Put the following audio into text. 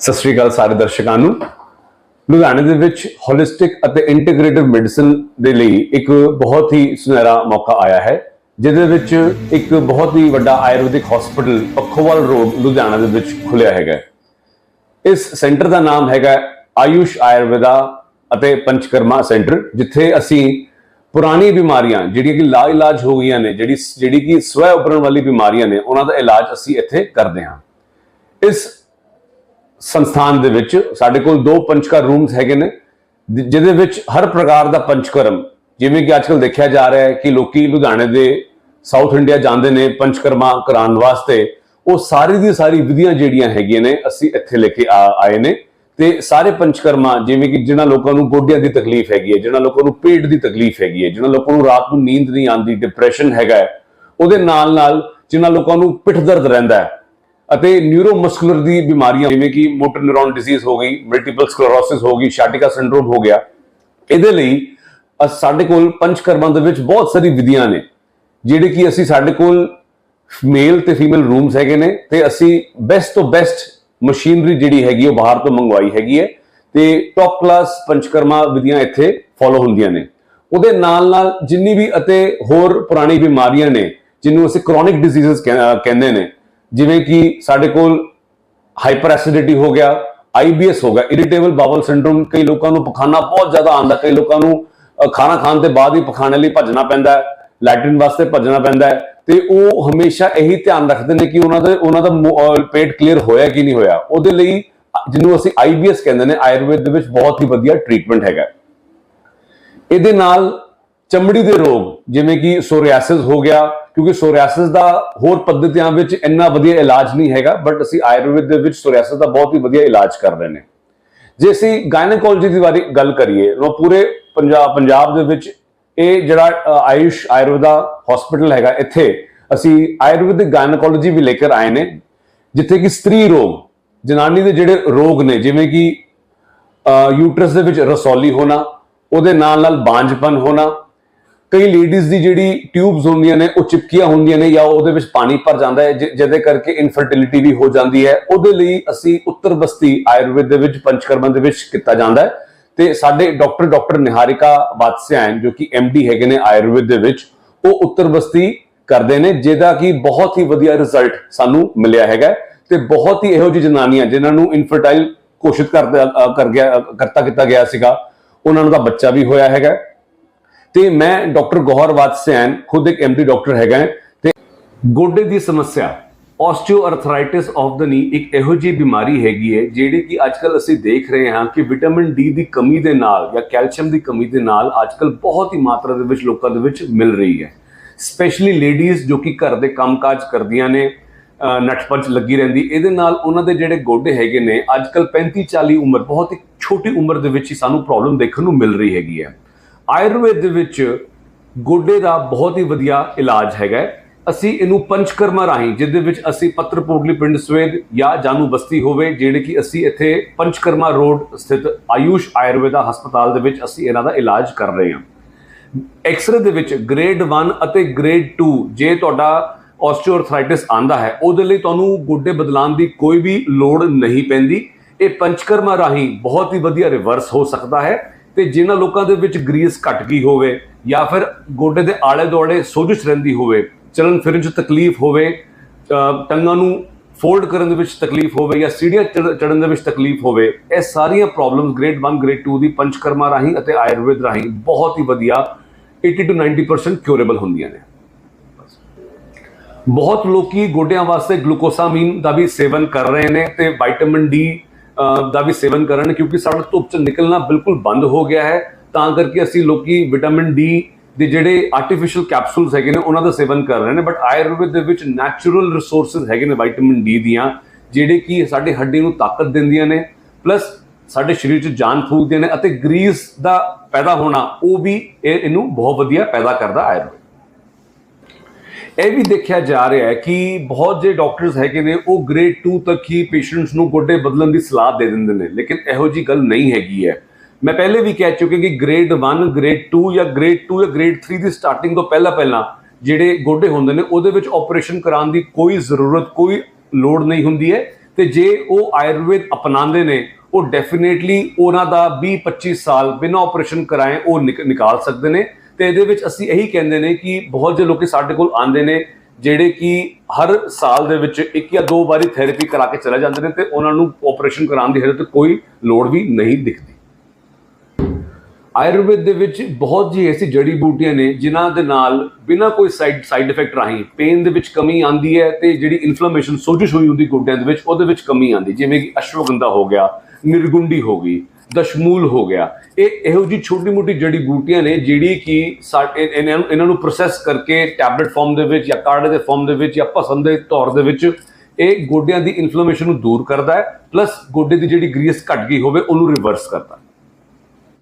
ਸਤਿ ਸ਼੍ਰੀ ਅਕਾਲ ਸਾਰੇ ਦਰਸ਼ਕਾਂ ਨੂੰ। ਲੁਧਿਆਣੇ ਦੇ ਵਿੱਚ ਹੋਲਿਸਟਿਕ ਅਤੇ ਇੰਟੀਗ੍ਰੇਟਿਵ ਮੈਡੀਸਨ ਦੇ ਲਈ ਇੱਕ ਬਹੁਤ ਹੀ ਸੁਨਹਿਰਾ ਮੌਕਾ ਆਇਆ ਹੈ, ਜਿਹਦੇ ਵਿੱਚ ਇੱਕ ਬਹੁਤ ਹੀ ਵੱਡਾ ਆਯੁਰਵੈਦਿਕ ਹਸਪੀਟਲ ਪੱਖੋਵਾਲ ਰੋਡ ਲੁਧਿਆਣਾ ਦੇ ਵਿੱਚ ਖੁੱਲਿਆ ਹੈਗਾ ਇਸ ਸੈਂਟਰ ਦਾ ਨਾਮ ਹੈਗਾ ਆਯੁਸ਼ ਆਯੁਰਵੇਦਾ ਅਤੇ ਪੰਚਕਰਮਾ ਸੈਂਟਰ ਜਿੱਥੇ ਅਸੀਂ ਪੁਰਾਣੀ ਬਿਮਾਰੀਆਂ, ਜਿਹੜੀਆਂ ਕਿ ਲਾ ਇਲਾਜ ਹੋ ਗਈਆਂ ਨੇ, ਜਿਹੜੀ ਜਿਹੜੀ ਕਿ ਸਵੈ ਉਪਰਨ ਵਾਲੀ ਬਿਮਾਰੀਆਂ ਨੇ, ਉਹਨਾਂ ਦਾ ਇਲਾਜ ਅਸੀਂ ਇੱਥੇ ਕਰਦੇ ਹਾਂ। ਇਸ ਸੰਸਥਾਨ ਦੇ ਵਿੱਚ ਸਾਡੇ ਕੋਲ ਦੋ ਪੰਚਕਰ ਰੂਮਸ ਹੈਗੇ ਨੇ ਜਿਹਦੇ ਵਿੱਚ ਹਰ ਪ੍ਰਕਾਰ ਦਾ ਪੰਚਕਰਮ, ਜਿਵੇਂ ਕਿ ਅੱਜਕੱਲ ਦੇਖਿਆ ਜਾ ਰਿਹਾ ਹੈ ਕਿ ਲੋਕੀ ਲੁਧਿਆਣੇ ਦੇ ਸਾਊਥ ਇੰਡੀਆ ਜਾਂਦੇ ਨੇ ਪੰਚਕਰਮਾ ਕਰਾਉਣ ਵਾਸਤੇ, ਉਹ ਸਾਰੀ ਦੀ ਸਾਰੀ ਵਿਧੀਆਂ ਜਿਹੜੀਆਂ ਹੈਗੀਆਂ ਨੇ, ਅਸੀਂ ਇੱਥੇ ਲੈ ਕੇ ਆ- ਆਏ ਨੇ। ਤੇ ਸਾਰੇ ਪੰਚਕਰਮਾ, ਜਿਵੇਂ ਕਿ ਜਿਹਨਾਂ ਲੋਕਾਂ ਨੂੰ ਗੋਡਿਆਂ ਦੀ ਤਕਲੀਫ ਹੈਗੀ ਹੈ, ਜਿਹਨਾਂ ਲੋਕਾਂ ਨੂੰ ਪੇਟ ਦੀ ਤਕਲੀਫ ਹੈਗੀ ਹੈ, ਜਿਹਨਾਂ ਲੋਕਾਂ ਨੂੰ ਰਾਤ ਨੂੰ ਨੀਂਦ ਨਹੀਂ ਆਉਂਦੀ ਡਿਪਰੈਸ਼ਨ ਹੈਗਾ ਉਹਦੇ ਨਾਲ ਨਾਲ ਜਿਨ੍ਹਾਂ ਲੋਕਾਂ ਨੂੰ ਪਿੱਠ ਦਰਦ ਰਹਿੰਦਾ ਹੈ ਅਤੇ ਨਿਊਰੋਮਸਕੂਲਰ ਦੀ ਬਿਮਾਰੀਆਂ, ਜਿਵੇਂ ਕਿ ਮੋਟਰ ਨਿਊਰੋਨ ਡਿਜ਼ੀਜ਼ ਹੋ ਗਈ ਮਲਟੀਪਲ ਸਕਲੇਰੋਸਿਸ ਹੋ ਗਈ ਸ਼ਾਟਿਕਾ ਸਿੰਡਰੋਮ ਹੋ ਗਿਆ, ਇਹਦੇ ਲਈ ਅ- ਸਾਡੇ ਕੋਲ ਪੰਚਕਰਮਾਂ ਦੇ ਵਿੱਚ ਬਹੁਤ ਸਾਰੀ ਵਿਧੀਆਂ ਨੇ, ਜਿਹੜੇ ਕਿ ਅਸੀਂ ਸਾਡੇ ਕੋਲ ਮੇਲ ਤੇ ਫੀਮੇਲ ਰੂਮਸ ਹੈਗੇ ਨੇ ਤੇ ਅਸੀਂ ਬੈਸਟ ਤੋਂ ਬੈਸਟ ਮਸ਼ੀਨਰੀ ਜਿਹੜੀ ਹੈਗੀ, ਉਹ ਬਾਹਰ ਤੋਂ ਮੰਗਵਾਈ ਹੈਗੀ ਹੈ ਤੇ ਟੌਪ ਕਲਾਸ ਪੰਚਕਰਮਾ ਵਿਧੀਆਂ ਇੱਥੇ ਫੋਲੋ ਹੁੰਦੀਆਂ ਨੇ। ਉਹਦੇ ਨਾਲ ਨਾਲ ਜਿੰਨੀ ਵੀ ਅਤੇ ਹੋਰ ਪੁਰਾਣੀ ਬਿਮਾਰੀਆਂ ਨੇ, ਜਿਹਨੂੰ ਅਸੀਂ ਕ੍ਰੋਨਿਕ ਡਿਜ਼ੀਜ਼ਸ ਕਹਿੰਦੇ ਨੇ ਜਿਵੇਂ ਕਿ ਸਾਡੇ ਕੋਲ ਹਾਈਪਰ ਐਸਿਡਿਟੀ ਹੋ ਗਿਆ ਆਈਬੀਐਸ ਹੋ ਗਿਆ ਇਰੀਟੇਬਲ ਬਾਵਲ ਸਿੰਡਰੋਮ ਕਈ ਲੋਕਾਂ ਨੂੰ ਪਖਾਨਾ ਬਹੁਤ ਜ਼ਿਆਦਾ ਆਉਂਦਾ, ਕਈ ਲੋਕਾਂ ਨੂੰ ਖਾਣਾ ਖਾਣ ਦੇ ਬਾਅਦ ਹੀ ਪਖਾਣੇ ਲਈ ਭੱਜਣਾ ਪੈਂਦਾ ਹੈ ਲੈਟਰਿਨ ਵਾਸਤੇ ਭੱਜਣਾ ਪੈਂਦਾ ਹੈ, ਤੇ ਉਹ ਹਮੇਸ਼ਾ ਇਹੀ ਧਿਆਨ ਰੱਖਦੇ ਨੇ ਕਿ ਉਹਨਾਂ ਦੇ, ਉਹਨਾਂ ਦਾ ਪੇਟ ਕਲੀਅਰ ਹੋਇਆ ਕਿ ਨਹੀਂ ਹੋਇਆ। ਉਹਦੇ ਲਈ ਜਿਹਨੂੰ ਅਸੀਂ ਆਈਬੀਐਸ ਕਹਿੰਦੇ ਨੇ ਆਯੁਰਵੇਦ ਦੇ ਵਿੱਚ ਬਹੁਤ ਹੀ ਵਧੀਆ ਟ੍ਰੀਟਮੈਂਟ ਹੈਗਾ ਇਹਦੇ ਨਾਲ ਚਮੜੀ ਦੇ ਰੋਗ, ਜਿਵੇਂ ਕਿ ਸੋਰੀਆਸਿਸ ਹੋ ਗਿਆ ਕਿਉਂਕਿ ਸੋਰਿਆਸਿਸ ਦਾ ਹੋਰ ਪੱਧਤੀਆਂ ਵਿੱਚ ਇੰਨਾ ਵਧੀਆ ਇਲਾਜ ਨਹੀਂ ਹੈਗਾ ਬਟ ਅਸੀਂ ਆਯੁਰਵੇਦ ਦੇ ਵਿੱਚ ਸੋਰੀਆਸਿਸ ਦਾ ਬਹੁਤ ਹੀ ਵਧੀਆ ਇਲਾਜ ਕਰ ਰਹੇ ਨੇ। ਜੇ ਅਸੀਂ ਗਾਇਨੋਕੋਲੋਜੀ ਦੀ ਬਾਰੇ ਗੱਲ ਕਰੀਏ ਉਹ ਪੂਰੇ ਪੰਜਾਬ ਪੰਜਾਬ ਦੇ ਵਿੱਚ ਇਹ ਜਿਹੜਾ ਆਯੁਸ਼ ਆਯੁਰਵੇਦਾ ਹਸਪੀਟਲ ਹੈਗਾ, ਇੱਥੇ ਅਸੀਂ ਆਯੁਰਵੈਦਿਕ ਗਾਇਨੋਕੋਲੋਜੀ ਵੀ ਲੈ ਕੇ ਆਏ ਨੇ, ਜਿੱਥੇ ਕਿ ਸਤਰੀ ਰੋਗ, ਜਨਾਨੀ ਦੇ ਜਿਹੜੇ ਰੋਗ ਨੇ, ਜਿਵੇਂ ਕਿ ਯੂਟਰਸ ਦੇ ਵਿੱਚ ਰਸੌਲੀ ਹੋਣਾ, ਉਹਦੇ ਨਾਲ ਨਾਲ ਬਾਂਝਪਨ ਹੋਣਾ ਕਈ ਲੇਡੀਜ਼ ਦੀ ਜਿਹੜੀ ਟਿਊਬਸ ਹੁੰਦੀਆਂ ਨੇ, ਉਹ ਚਿਪਕੀਆਂ ਹੁੰਦੀਆਂ ਨੇ ਜਾਂ ਉਹਦੇ ਵਿੱਚ ਪਾਣੀ ਭਰ ਜਾਂਦਾ ਹੈ ਜਿਹਦੇ ਕਰਕੇ ਇਨਫਰਟਿਲਿਟੀ ਵੀ ਹੋ ਜਾਂਦੀ ਹੈ। ਉਹਦੇ ਲਈ ਅਸੀਂ ਉੱਤਰ ਬਸਤੀ ਆਯੁਰਵੇਦ ਦੇ ਵਿੱਚ, ਪੰਚਕਰਮਾਂ ਦੇ ਵਿੱਚ ਕੀਤਾ ਜਾਂਦਾ ਹੈ। ਤੇ ਸਾਡੇ ਡਾਕਟਰ ਡਾਕਟਰ ਨਿਹਾਰਿਕਾ ਬਾਦਸਿਆਨ ਜੋ ਕਿ ਡੀ ਹੈਗੇ ਨੇ ਆਯੁਰਵੇਦ ਦੇ ਵਿੱਚ, ਉਹ ਉੱਤਰ ਬਸਤੀ ਕਰਦੇ ਨੇ, ਜਿਹਦਾ ਕਿ ਬਹੁਤ ਹੀ ਵਧੀਆ ਰਿਜ਼ਲਟ ਸਾਨੂੰ ਮਿਲਿਆ ਹੈਗਾ ਹੈ। ਤੇ ਬਹੁਤ ਹੀ ਇਹੋ ਜਿਹੀ ਜਨਾਨੀਆਂ, ਜਿਨ੍ਹਾਂ ਨੂੰ ਇਨਫਰਟਾਈਲ ਘੋਸ਼ਿਤ ਕਰ ਕਰ ਗਿਆ ਕਰਤਾ ਕੀਤਾ ਗਿਆ ਸੀਗਾ, ਉਹਨਾਂ ਦਾ ਬੱਚਾ ਵੀ ਹੋਇਆ ਹੈਗਾ ਤੇ ਮੈਂ ਡਾਕਟਰ ਗੌਹਰ ਵਾਤਸਿਆਨ ਖੁਦ ਇੱਕ ਐਮਡੀ ਡਾਕਟਰ ਹੈਗਾ ਹੈ, ਤੇ ਗੋਡੇ ਦੀ ਸਮੱਸਿਆ ਆਸਟੀਓਆਰਥਰਾਈਟਿਸ ਆਫ ਦ ਨੀ ਇੱਕ ਇਹੋ ਜਿਹੀ ਬਿਮਾਰੀ ਹੈਗੀ ਹੈ, ਜਿਹੜੀ ਕਿ ਅੱਜਕੱਲ ਅਸੀਂ ਦੇਖ ਰਹੇ ਹਾਂ ਕਿ ਵਿਟਾਮਿਨ ਡੀ ਦੀ ਕਮੀ ਦੇ ਨਾਲ ਜਾਂ ਕੈਲਸ਼ੀਅਮ ਦੀ ਕਮੀ ਦੇ ਨਾਲ ਅੱਜਕੱਲ ਬਹੁਤ ਹੀ ਮਾਤਰਾ ਦੇ ਵਿੱਚ ਲੋਕਾਂ ਦੇ ਵਿੱਚ ਮਿਲ ਰਹੀ ਹੈ। ਸਪੈਸ਼ਲੀ ਲੇਡੀਜ਼ ਜੋ ਕਿ ਘਰ ਦੇ ਕੰਮਕਾਜ ਕਰਦੀਆਂ ਨੇ ਅਹ ਨੱਠਪੰਚ ਲੱਗੀ ਰਹਿੰਦੀ, ਇਹਦੇ ਨਾਲ ਉਹਨਾਂ ਦੇ ਜਿਹੜੇ ਗੋਡੇ ਹੈਗੇ ਨੇ ਅੱਜਕੱਲ 35 40 ਉਮਰ, ਬਹੁਤ ਹੀ ਛੋਟੀ ਉਮਰ ਦੇ ਵਿੱਚ ਹੀ ਸਾਨੂੰ ਪ੍ਰੋਬਲਮ ਦੇਖਣ ਨੂੰ ਮਿਲ ਰਹੀ ਹੈਗੀ ਹੈ। ਆਯੁਰਵੇਦ ਦੇ ਵਿੱਚ ਗੋਡੇ ਦਾ ਬਹੁਤ ਹੀ ਵਧੀਆ ਇਲਾਜ ਹੈਗਾ ਅਸੀਂ ਇਹਨੂੰ ਪੰਚਕਰਮਾ ਰਾਹੀਂ, ਜਿਹਦੇ ਵਿੱਚ ਅਸੀਂ ਪੱਤਰ ਪੋਟਲੀ ਪਿੰਡ ਸਵੇਦ ਜਾਂ ਜਾਨੂ ਬਸਤੀ ਹੋਵੇ, ਜਿਹੜੇ ਕਿ ਅਸੀਂ ਇੱਥੇ ਪੰਚਕਰਮਾ ਰੋਡ ਸਥਿਤ ਆਯੂਸ਼ ਆਯੁਰਵੇਦਾ ਹਸਪਤਾਲ ਦੇ ਵਿੱਚ ਅਸੀਂ ਇਹਨਾਂ ਦਾ ਇਲਾਜ ਕਰ ਰਹੇ ਹਾਂ। ਐਕਸਰੇ ਦੇ ਵਿੱਚ ਗ੍ਰੇਡ 1 ਅਤੇ ਗ੍ਰੇਡ 2 ਜੇ ਤੁਹਾਡਾ ਆਸਟੀਓਆਰਥਰਾਈਟਿਸ ਆਂਦਾ ਹੈ, ਉਹਦੇ ਲਈ ਤੁਹਾਨੂੰ ਗੋਡੇ ਬਦਲਾਉਣ ਦੀ ਕੋਈ ਵੀ ਲੋੜ ਨਹੀਂ ਪੈਂਦੀ। ਇਹ ਪੰਚਕਰਮਾ ਰਾਹੀਂ ਬਹੁਤ ਹੀ ਵਧੀਆ ਰਿਵਰਸ ਹੋ ਸਕਦਾ ਹੈ। ਤੇ ਜਿਨ੍ਹਾਂ ਲੋਕਾਂ ਦੇ ਵਿੱਚ ਗਰੀਸ ਘਟ ਗਈ ਹੋਵੇ ਜਾਂ ਫਿਰ ਗੋਡੇ ਦੇ ਆਲੇ ਦੁਆਲੇ ਸੋਜਿਸ਼ ਰਹਿੰਦੀ ਹੋਵੇ ਚਲਨ ਫਿਰਨ 'ਚ ਤਕਲੀਫ ਹੋਵੇ ਟੰਗਾਂ ਨੂੰ ਫੋਲਡ ਕਰਨ ਦੇ ਵਿੱਚ ਤਕਲੀਫ ਹੋਵੇ ਜਾਂ ਸੀੜੀਆਂ ਚੜ੍ਹ- ਚੜ੍ਹਨ ਦੇ ਵਿੱਚ ਤਕਲੀਫ ਹੋਵੇ, ਇਹ ਸਾਰੀਆਂ ਪ੍ਰੋਬਲਮਸ ਗ੍ਰੇਡ 1 ਗ੍ਰੇਡ 2 ਦੀ ਪੰਚਕਰਮਾ ਰਾਹੀਂ ਅਤੇ ਆਯੁਰਵੇਦ ਰਾਹੀਂ ਬਹੁਤ ਹੀ ਵਧੀਆ 80 ਤੋਂ 90% ਕਿਉਰੇਬਲ ਹੁੰਦੀਆਂ ਨੇ। ਬਹੁਤ ਲੋਕੀ ਗੋਡਿਆਂ ਵਾਸਤੇ ਗਲੂਕੋਸਾਮੀਨ ਦਾ ਵੀ ਸੇਵਨ ਕਰ ਰਹੇ ਨੇ ਤੇ ਵਿਟਾਮਿਨ ਡੀ ਦਾ ਵੀ ਸੇਵਨ ਕਰਨ, ਕਿਉਂਕਿ ਸਾਡਾ ਧੁੱਪ ਚ ਨਿਕਲਣਾ ਬਿਲਕੁਲ ਬੰਦ ਹੋ ਗਿਆ ਹੈ। ਤਾਂ ਕਰਕੇ ਅਸੀਂ ਲੋਕੀ ਵਿਟਾਮਿਨ ਡੀ ਦੇ ਜਿਹੜੇ ਆਰਟੀਫੀਸ਼ੀਅਲ ਕੈਪਸੂਲਸ ਹੈਗੇ ਨੇ, ਉਹਨਾਂ ਦਾ ਸੇਵਨ ਕਰ ਰਹੇ ਨੇ। ਬਟ ਆਯੁਰਵੇਦ ਦੇ ਵਿੱਚ ਨੈਚੁਰਲ ਰਿਸੋਰਸਸ ਹੈਗੇ ਨੇ ਵਿਟਾਮਿਨ ਡੀ ਦੀਆਂ, ਜਿਹੜੇ ਕਿ ਸਾਡੇ ਹੱਡੀ ਨੂੰ ਤਾਕਤ ਦਿੰਦੀਆਂ ਨੇ ਪਲੱਸ ਸਾਡੇ ਸਰੀਰ 'ਚ ਜਾਨ ਫੂਕਦੀਆਂ ਨੇ ਅਤੇ ਗਰੀਸ ਦਾ ਪੈਦਾ ਹੋਣਾ, ਉਹ ਵੀ ਇਹਨੂੰ ਬਹੁਤ ਵਧੀਆ ਪੈਦਾ ਕਰਦਾ ਆਯੁਰਵੇਦ ਇਹ ਵੀ ਦੇਖਿਆ ਜਾ ਰਿਹਾ ਹੈ ਕਿ ਬਹੁਤ ਜੇ ਡਾਕਟਰਸ ਹੈਗੇ ਨੇ, ਉਹ ਗ੍ਰੇਡ 2 ਤੱਕ ਹੀ ਪੇਸ਼ੈਂਟਸ ਨੂੰ ਗੋਡੇ ਬਦਲਣ ਦੀ ਸਲਾਹ ਦੇ ਦਿੰਦੇ ਨੇ, ਲੇਕਿਨ ਇਹੋ ਜੀ ਗੱਲ ਨਹੀਂ ਹੈਗੀ ਹੈ। ਮੈਂ ਪਹਿਲੇ ਵੀ ਕਹਿ ਚੁੱਕਿਆ ਕਿ ਗ੍ਰੇਡ 1 ਗ੍ਰੇਡ 2 ਜਾਂ ਗ੍ਰੇਡ 2 ਜਾਂ ਗ੍ਰੇਡ 3 ਦੀ ਸਟਾਰਟਿੰਗ ਤੋਂ ਪਹਿਲਾਂ ਪਹਿਲਾਂ ਜਿਹੜੇ ਗੋਡੇ ਹੁੰਦੇ ਨੇ, ਉਹਦੇ ਵਿੱਚ ਆਪਰੇਸ਼ਨ ਕਰਾਉਣ ਦੀ ਕੋਈ ਜ਼ਰੂਰਤ, ਕੋਈ ਲੋੜ ਨਹੀਂ ਹੁੰਦੀ ਹੈ। ਤੇ ਜੇ ਉਹ ਆਯੁਰਵੇਦ ਅਪਣਾਉਂਦੇ ਨੇ, ਉਹ ਡੈਫੀਨੇਟਲੀ ਉਹਨਾਂ ਦਾ 20 25 ਸਾਲ ਬਿਨਾਂ ਆਪਰੇਸ਼ਨ ਕਰਾਏ ਉਹ ਨਿਕ- ਨਿਕਾਲ ਸਕਦੇ ਨੇ। ਤੇ ਇਹਦੇ ਵਿੱਚ ਅਸੀਂ ਇਹੀ ਕਹਿੰਦੇ ਨੇ ਕਿ ਬਹੁਤ ਜਿਹੇ ਲੋਕੀ ਸਾਡੇ ਕੋਲ ਆਉਂਦੇ ਨੇ, ਜਿਹੜੇ ਕਿ ਹਰ ਸਾਲ ਦੇ ਵਿੱਚ ਇੱਕ ਜਾਂ ਦੋ ਵਾਰੀ ਥੈਰੇਪੀ ਕਰਾ ਕੇ ਚਲੇ ਜਾਂਦੇ ਨੇ ਤੇ ਉਹਨਾਂ ਨੂੰ ਆਪਰੇਸ਼ਨ ਕਰਾਉਣ ਦੀ ਹਜੇ ਤੱਕ ਕੋਈ ਲੋੜ ਵੀ ਨਹੀਂ ਦਿਖਦੀ। ਆਯੁਰਵੇਦ ਦੇ ਵਿੱਚ ਬਹੁਤ ਜੀ ਐਸੀ ਜੜੀ ਬੂਟੀਆਂ ਨੇ ਜਿਨ੍ਹਾਂ ਦੇ ਨਾਲ ਬਿਨਾਂ ਕੋਈ ਸਾਈਡ ਸਾਈਡ ਇਫੈਕਟ ਰਾਹੀਂ ਪੇਨ ਦੇ ਵਿੱਚ ਕਮੀ ਆਂਦੀ ਹੈ ਤੇ ਜਿਹੜੀ ਇਨਫਲੇਮੇਸ਼ਨ ਸੋਜਿਸ਼ ਹੋਈ ਹੁੰਦੀ ਗੋਡਿਆਂ ਦੇ ਵਿੱਚ, ਉਹਦੇ ਵਿੱਚ ਕਮੀ ਆਂਦੀ ਜਿਵੇਂ ਕਿ ਅਸ਼ਵਗੰਧਾ ਹੋ ਗਿਆ, ਨਿਰਗੁੰਡੀ ਹੋ ਗਈ ਦਸ਼ਮੂਲ ਹੋ ਗਿਆ। ਇਹ ਇਹੋ ਜੀ ਛੋਟੀ ਮੋਟੀ ਜੜੀ ਬੂਟੀਆਂ ਨੇ ਜਿਹੜੀ ਕਿ ਸਾ- ਇਹ- ਇਹਨਾਂ ਨੂੰ ਇਹਨਾਂ ਨੂੰ ਪ੍ਰੋਸੈਸ ਕਰਕੇ ਟੈਬਲੇਟ ਫਾਰਮ ਦੇ ਵਿੱਚ ਜਾਂ ਕਾੜੇ ਦੇ ਫਾਰਮ ਦੇ ਵਿੱਚ ਜਾਂ ਭਸਮ ਦੇ ਤੌਰ ਦੇ ਵਿੱਚ ਇਹ ਗੋਡਿਆਂ ਦੀ ਇਨਫਲੇਮੇਸ਼ਨ ਨੂੰ ਦੂਰ ਕਰਦਾ ਹੈ ਪਲੱਸ ਗੋਡੇ ਦੀ ਜਿਹੜੀ ਗਰੀਸ ਘਟ ਗਈ ਹੋਵੇ, ਉਹਨੂੰ ਰਿਵਰਸ ਕਰਦਾ